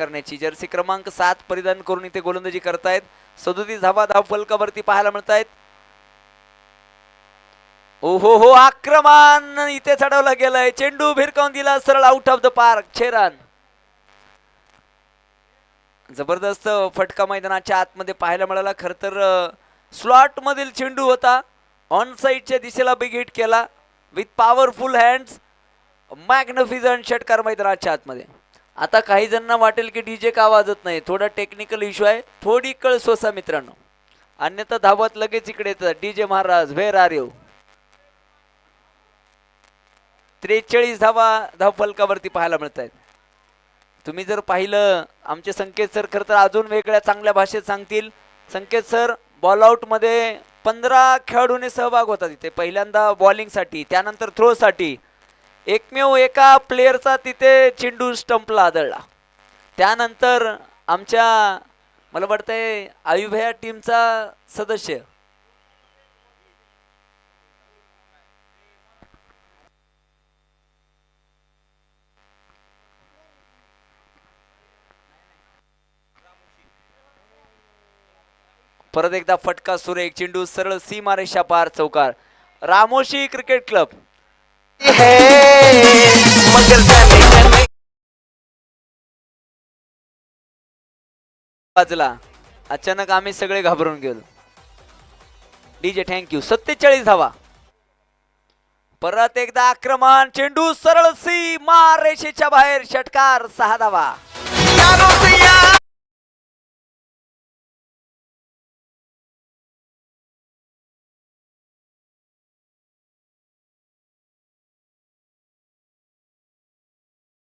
करण्याची. जर्सी क्रमांक सात परिधान करून इथे गोलंदाजी करतायत. सदोतीस धावा धाव फलकावरती पाहायला मिळत आहेत ओहो हो आक्रमण! इथे चढवला गेलाय. चेंडू भिरकावून दिला. सरळ आउट ऑफ द पार्क छेरान जबरदस्त फटका मैदानाच्या आतमध्ये पाहायला मिळाला. खर तर स्लॉट मधील चेंडू होता. ऑन साईडच्या दिशेला बिग हिट केला. विथ पॉवरफुल हँड्स मॅग्निफिजंट षटकार मैदानाच्या आतमध्ये. आता काही जणांना वाटेल की डीजे का वाजत नाही. थोडा टेक्निकल इश्यू आहे. थोडी कळ सोसा मित्रांनो. अन्यथा धावत लगेच इकडे येतात. DJ Maharaj where are you त्रेचाळीस धावा धाव फलकावरती पाहायला मिळत आहेत तुम्ही जर पाहिलं आमचे संकेत सर खरं तर अजून वेगळ्या चांगल्या भाषेत सांगतील. संकेत सर बॉल पंधरा खेळाडूने सहभाग होता तिथे पहिल्यांदा बॉलिंगसाठी त्यानंतर थ्रोसाठी एकमेव एका प्लेअरचा तिथे चेंडू स्टंपला आदळला. त्यानंतर आमच्या मला वाटतंय आयुभया टीमचा सदस्य. परत एकदा फटका सुरेख चेंडू सरळ सीमारेषा पार चौकार. Ramoshi cricket club. मगर जाने अचानक आम्ही सगळे घाबरून गेलो. डीजे थँक्यू सत्तेचाळीस धावा. परत एकदा आक्रमण. चेंडू सरळ सीमा रेषेच्या बाहेर षटकार. सहा धावा.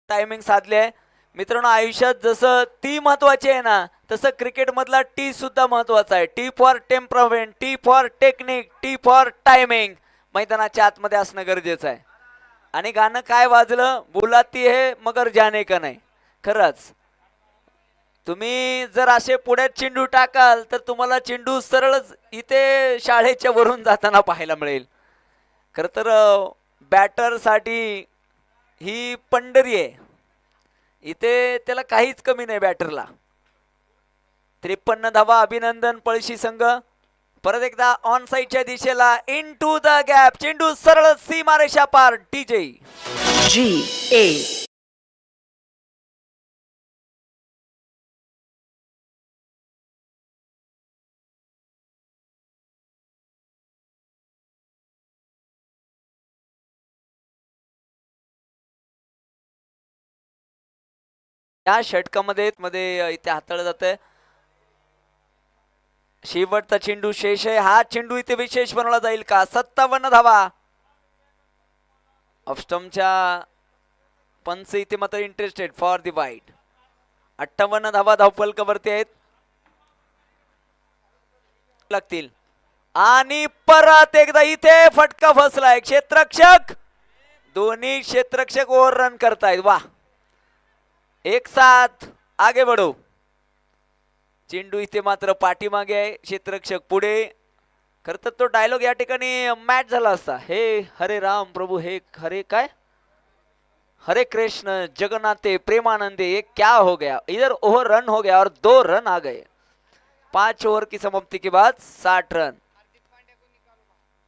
टायमिंग साधले आहे. मित्रांनो आयुष्यात जसं टी महत्वाची आहे ना तसं क्रिकेट मधला टी सुद्धा महत्त्वाचा आहे. T for temperament T for technique T for timing मैदानाच्या आतमध्ये असणं गरजेचं आहे. आणि गाणं काय वाजलं? बोलाती हे मगर जाने का नाही. खरंच. तुम्ही जर असे पुढ्यात चेंडू टाकाल तर तुम्हाला चेंडू सरळच इथे शाळेच्या वरून जाताना पाहायला मिळेल. खरं तर बॅटरसाठी ही पंढरी आहे. इथे त्याला काहीच कमी नाही बॅटरला. त्रेपन्न धावा अभिनंदन पळशी संघ. परत एकदा ऑन साईडच्या दिशेला इन टू द गॅप चेंडू सरळ सीमारेषा पार. डीजे जी ए या षटकामध्ये मध्ये इथे हाताळलं जात आहे शेवटचा चेंडू शेष आहे. हा चेंडू इथे विशेष बनवला जाईल का? सत्तावन्न धावा. ऑफस्टमच्या पंच इथे मात्र इंटरेस्टेड फॉर दी वाईट अठ्ठावन्न धावा धावफलकावरती आहेत. लागतील. आणि परत एकदा इथे फटका फसलाय क्षेत्रक्षक दोन्ही क्षेत्रक्षक ओव्हर रन करतायत. वा. एक साथ आगे बढो। चेंडू इथे मात्र पाठीमागे आहे क्षेत्ररक्षक पुढे। खर तर तो डायलॉग या ठिकाणी मॅच झाला असता। हे हरे राम प्रभु हे हरे काय? हरे कृष्ण जगन्नाथे प्रेमानंदे ये क्या हो गया? इधर ओवर रन हो गया और दो रन आ गए। पांच ओवर की समाप्ति के बाद साठ रन